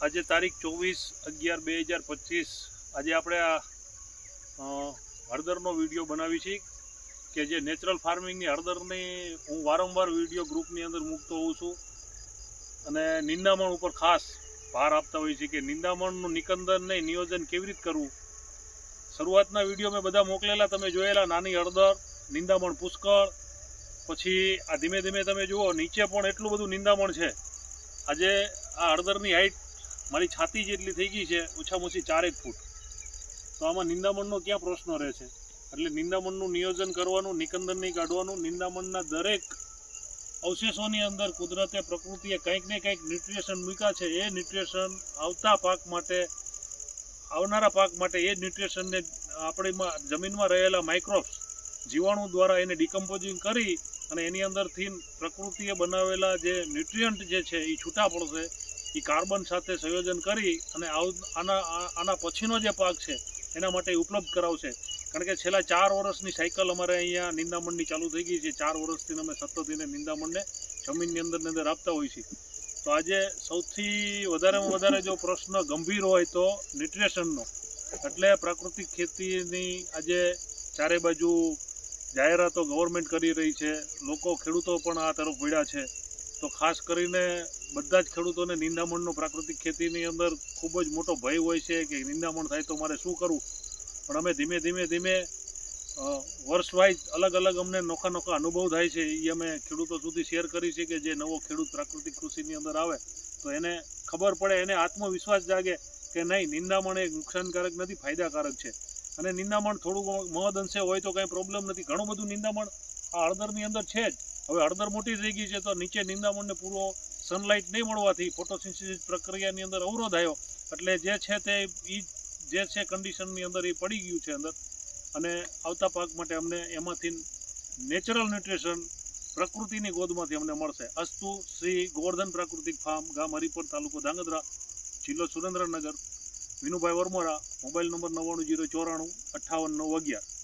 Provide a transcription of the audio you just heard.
આજે તારીખ ચોવીસ અગિયાર બે હજાર પચીસ. આજે આપણે આ હળદરનો વીડિયો બનાવી છીએ કે જે નેચરલ ફાર્મિંગની હળદરની હું વારંવાર વીડિયો ગ્રુપની અંદર મૂકતો હોઉં છું. અને નિંદામણ ઉપર ખાસ ભાર આપતા હોઈએ છીએ કે નિંદામણનું નિકંદન નહીં નિયોજન કેવી રીતે કરવું? શરૂઆતના વીડિયો મેં બધા મોકલેલા, તમે જોયેલા, નાની હળદર, નિંદામણ પુષ્કળ. પછી આ ધીમે ધીમે તમે જુઓ, નીચે પણ એટલું બધું નિંદામણ છે. આજે આ હળદરની હાઈટ મારી છાતી જેટલી થઈ ગઈ છે, ઓછામાં ઓછી ચારેક ફૂટ. તો આમાં નિંદામણનો ક્યાં પ્રશ્ન રહે છે? એટલે નિંદામણનું નિયોજન કરવાનું, નિકંદન નહીં કાઢવાનું, નિંદામણના દરેક અવશેષોની અંદર કુદરતે પ્રકૃતિએ કંઈક ને કંઈક ન્યુટ્રિશન મૂક્યા છે. એ ન્યુટ્રિશન આવતા પાક માટે, આવનારા પાક માટે એ ન્યુટ્રિશનને આપણીમાં જમીનમાં રહેલા માઇક્રોબ્સ જીવાણુ દ્વારા એને ડિકમ્પોઝિંગ કરી અને એની અંદરથી પ્રકૃતિએ બનાવેલા જે ન્યુટ્રિયન્ટ જે છે, એ છૂટા પડશે. એ કાર્બન સાથે સંયોજન કરી અને આના આના પછીનો જે પાક છે, એના માટે ઉપલબ્ધ કરાવશે. કારણ કે છેલ્લા ચાર વર્ષની સાયકલ અમારે અહીંયા નિંદામણની ચાલુ થઈ ગઈ છે. ચાર વર્ષથી અમે સતત એને નિંદામણને જમીનની અંદરની અંદર આપતા હોઈએ છીએ. તો આજે સૌથી વધારેમાં વધારે જો પ્રશ્ન ગંભીર હોય તો ન્યુટ્રિશનનો એટલે પ્રાકૃતિક ખેતીની આજે ચારે બાજુ જાહેરાતો ગવર્મેન્ટ કરી રહી છે. લોકો ખેડૂતો પણ આ તરફ વળ્યા છે. તો ખાસ કરીને બધા જ ખેડૂતોને નિંદામણનો પ્રાકૃતિક ખેતીની અંદર ખૂબ જ મોટો ભય હોય છે કે નિંદામણ થાય તો મારે શું કરવું? પણ અમે ધીમે ધીમે ધીમે વર્ષ વાઇઝ અલગ અલગ અમને નોખા નોખા અનુભવ થાય છે. એ અમે ખેડૂતો સુધી શેર કરી છે કે જે નવો ખેડૂત પ્રાકૃતિક કૃષિની અંદર આવે, તો એને ખબર પડે, એને આત્મવિશ્વાસ જાગે કે નહીં, નિંદામણ એ નુકસાનકારક નથી, ફાયદાકારક છે. અને નિંદામણ થોડું મહદ અંશે હોય તો કાંઈ પ્રોબ્લેમ નથી. ઘણું બધું નિંદામણ આ હળદરની અંદર છે જ. હવે હળદર મોટી થઈ ગઈ છે તો નીચે નિંદામણને પૂરો સનલાઇટ નહીં મળવાથી ફોટોસિન્થેસિસ પ્રક્રિયાની અંદર અવરોધ આવ્યો. એટલે જે છે તે એ જે છે કન્ડિશનની અંદર એ પડી ગયું છે અંદર. અને આવતા પાક માટે અમને એમાંથી નેચરલ ન્યુટ્રિશન પ્રકૃતિની ગોદમાંથી અમને મળશે. અસ્તુ શ્રી ગોવર્ધન પ્રાકૃતિક ફાર્મ, ગામ હરિપર, તાલુકો ધાંગધ્રા, જિલ્લો સુરેન્દ્રનગર, વિનુભાઈ વરમોરા, મોબાઈલ નંબર નવ્વાણું જીરો ચોરાણું અઠ્ઠાવન નવ અગિયાર.